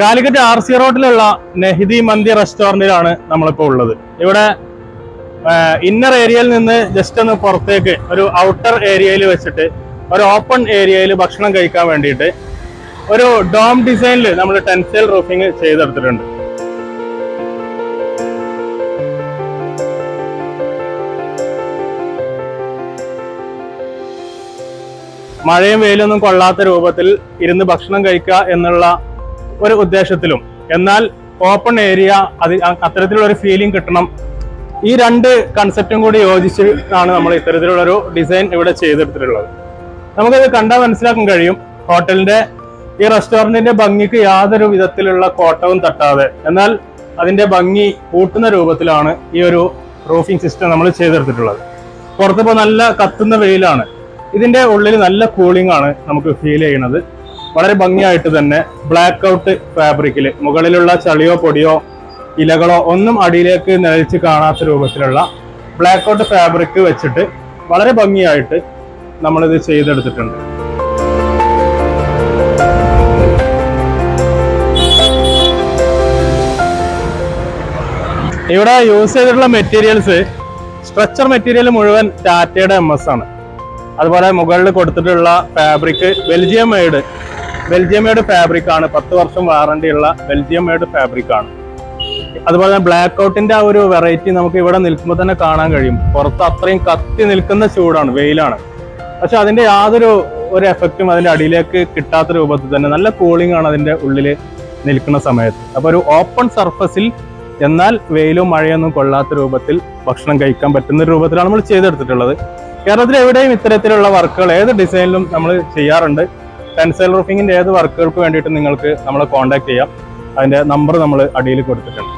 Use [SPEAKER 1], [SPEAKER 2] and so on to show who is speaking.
[SPEAKER 1] Calicut R C റോഡിലുള്ള നെഹിദി മന്തി റെസ്റ്റോറന്റിലാണ് നമ്മളിപ്പോൾ ഉള്ളത്. ഇവിടെ ഇന്നർ ഏരിയയിൽ നിന്ന് ജസ്റ്റ് ഒന്ന് പുറത്തേക്ക് ഒരു ഔട്ടർ ഏരിയയിൽ വെച്ചിട്ട് ഒരു ഓപ്പൺ ഏരിയയിൽ ഭക്ഷണം കഴിക്കാൻ വേണ്ടിയിട്ട് ഒരു ഡോം ഡിസൈനിൽ നമ്മൾ ടെൻസൈൽ റൂഫിങ് ചെയ്തെടുത്തിട്ടുണ്ട്. മഴയും വെയിലൊന്നും കൊള്ളാത്ത രൂപത്തിൽ ഇരുന്ന് ഭക്ഷണം കഴിക്കുക എന്നുള്ള ഒരു ഉദ്ദേശത്തിലും. എന്നാൽ ഓപ്പൺ ഏരിയ അത് അത്തരത്തിലുള്ള ഒരു ഫീലിംഗ് കിട്ടണം. ഈ രണ്ട് കൺസെപ്റ്റും കൂടി യോജിച്ചാണ് നമ്മൾ ഇത്തരത്തിലുള്ള ഒരു ഡിസൈൻ ഇവിടെ ചെയ്തെടുത്തിട്ടുള്ളത്. നമുക്കത് കണ്ടാൽ മനസ്സിലാക്കാൻ കഴിയും. ഹോട്ടലിന്റെ ഈ റെസ്റ്റോറന്റിന്റെ ഭംഗിക്ക് യാതൊരു വിധത്തിലുള്ള കോട്ടവും തട്ടാതെ. എന്നാൽ അതിന്റെ ഭംഗി കൂട്ടുന്ന രൂപത്തിലാണ് ഈ ഒരു റൂഫിംഗ് സിസ്റ്റം നമ്മൾ ചെയ്തെടുത്തിട്ടുള്ളത്. പുറത്തിപ്പോ നല്ല കത്തുന്ന വെയിലാണ്. ഇതിന്റെ ഉള്ളിൽ നല്ല കൂളിംഗ് ആണ് നമുക്ക് ഫീൽ ചെയ്യുന്നത്. വളരെ ഭംഗിയായിട്ട് തന്നെ ബ്ലാക്ക് ഔട്ട് ഫാബ്രിക്കിൽ മുകളിലുള്ള ചളിയോ പൊടിയോ ഇലകളോ ഒന്നും അടിയിലേക്ക് നിലച്ച് കാണാത്ത രൂപത്തിലുള്ള ബ്ലാക്ക് ഔട്ട് ഫാബ്രിക് വെച്ചിട്ട് വളരെ ഭംഗിയായിട്ട് നമ്മളിത് ചെയ്തെടുത്തിട്ടുണ്ട്. ഇവിടെ യൂസ് ചെയ്തിട്ടുള്ള മെറ്റീരിയൽസ് സ്ട്രക്ചർ മെറ്റീരിയൽ മുഴുവൻ ടാറ്റയുടെ എം എസ് ആണ്. അതുപോലെ മുകളിൽ കൊടുത്തിട്ടുള്ള fabric Belgium made Belgium made fabric ആണ്. പത്ത് വർഷം വാറണ്ടി ഉള്ള ബെൽജിയം മെയ്ഡ് ഫാബ്രിക് ആണ്. അതുപോലെ തന്നെ ബ്ലാക്ക് ഔട്ടിന്റെ ആ ഒരു വെറൈറ്റി നമുക്ക് ഇവിടെ നിൽക്കുമ്പോൾ തന്നെ കാണാൻ കഴിയും. പുറത്ത് അത്രയും കത്തി നിൽക്കുന്ന ചൂടാണ് വെയിലാണ്. പക്ഷെ അതിന്റെ യാതൊരു ഒരു എഫക്റ്റും അതിന്റെ അടിയിലേക്ക് കിട്ടാത്ത രൂപത്തിൽ തന്നെ നല്ല കൂളിംഗ് ആണ് അതിന്റെ ഉള്ളിൽ നിൽക്കുന്ന സമയത്ത്. അപ്പൊ ഒരു ഓപ്പൺ സർഫസിൽ എന്നാൽ വെയിലും മഴയൊന്നും കൊള്ളാത്ത രൂപത്തിൽ ഭക്ഷണം കഴിക്കാൻ പറ്റുന്ന രൂപത്തിലാണ് നമ്മൾ ചെയ്തെടുത്തിട്ടുള്ളത്. കേരളത്തിൽ എവിടെയും ഇത്തരത്തിലുള്ള വർക്കുകൾ ഏത് ഡിസൈനിലും നമ്മൾ ചെയ്യാറുണ്ട്. ടെൻസൈൽ റൂഫിങ്ങിന്റെ ഏത് വർക്കുകൾക്ക് വേണ്ടിയിട്ട് നിങ്ങൾക്ക് നമ്മളെ കോൺടാക്ട് ചെയ്യാം. അതിന്റെ നമ്പർ നമ്മൾ അടിയിൽ കൊടുത്തിട്ടുണ്ട്.